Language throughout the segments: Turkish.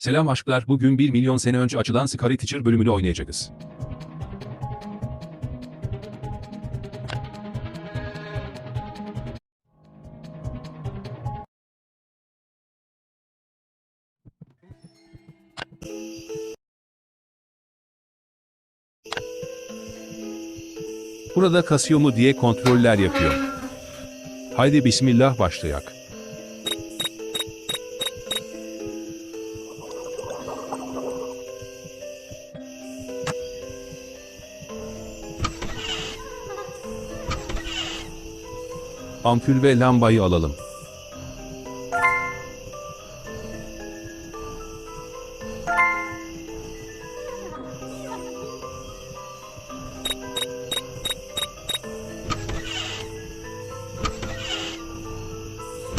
Selam aşklar, bugün 1 milyon sene önce açılan Scary Teacher bölümünü oynayacağız. Burada kasıyor mu diye kontroller yapıyor. Haydi bismillah başlayak. Ampul ve lambayı alalım.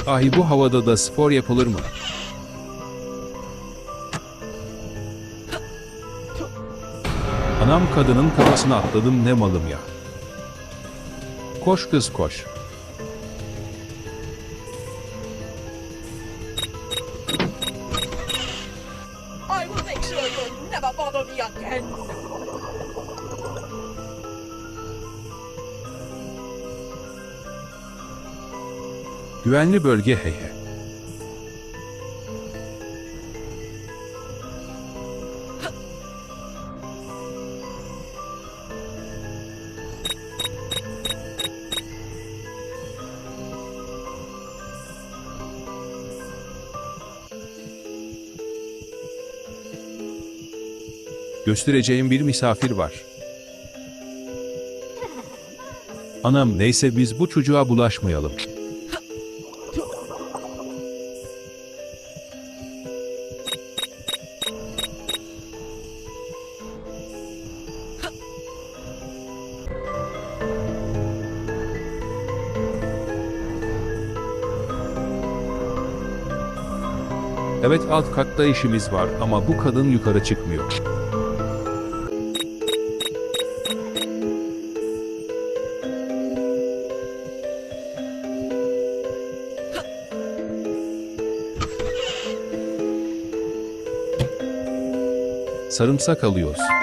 Ahi bu havada da spor yapılır mı? Anam kadının kafasına atladım ne malım ya. Koş kız koş. Bother me again. Güvenli bölge hey Göstereceğim bir misafir var. Anam neyse biz bu çocuğa bulaşmayalım. Evet alt katta işimiz var ama bu kadın yukarı çıkmıyor. Sarımsak alıyoruz.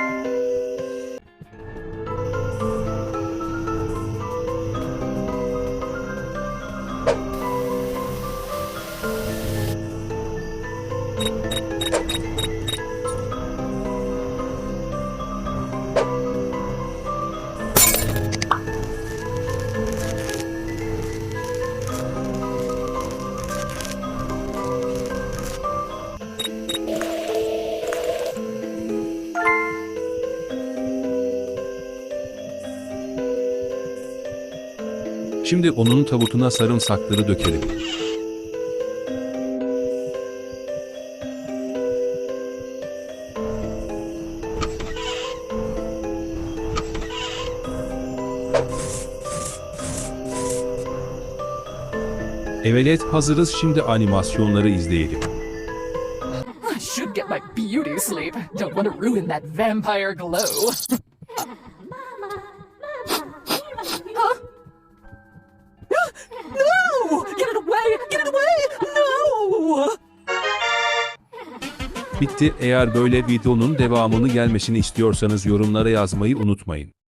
Şimdi onun tabutuna sarımsakları dökelim. Evet hazırız şimdi animasyonları izleyelim. I should get my beauty sleep. Don't want to ruin that vampire glow. Bitti eğer böyle videonun devamını gelmesini istiyorsanız yorumlara yazmayı unutmayın.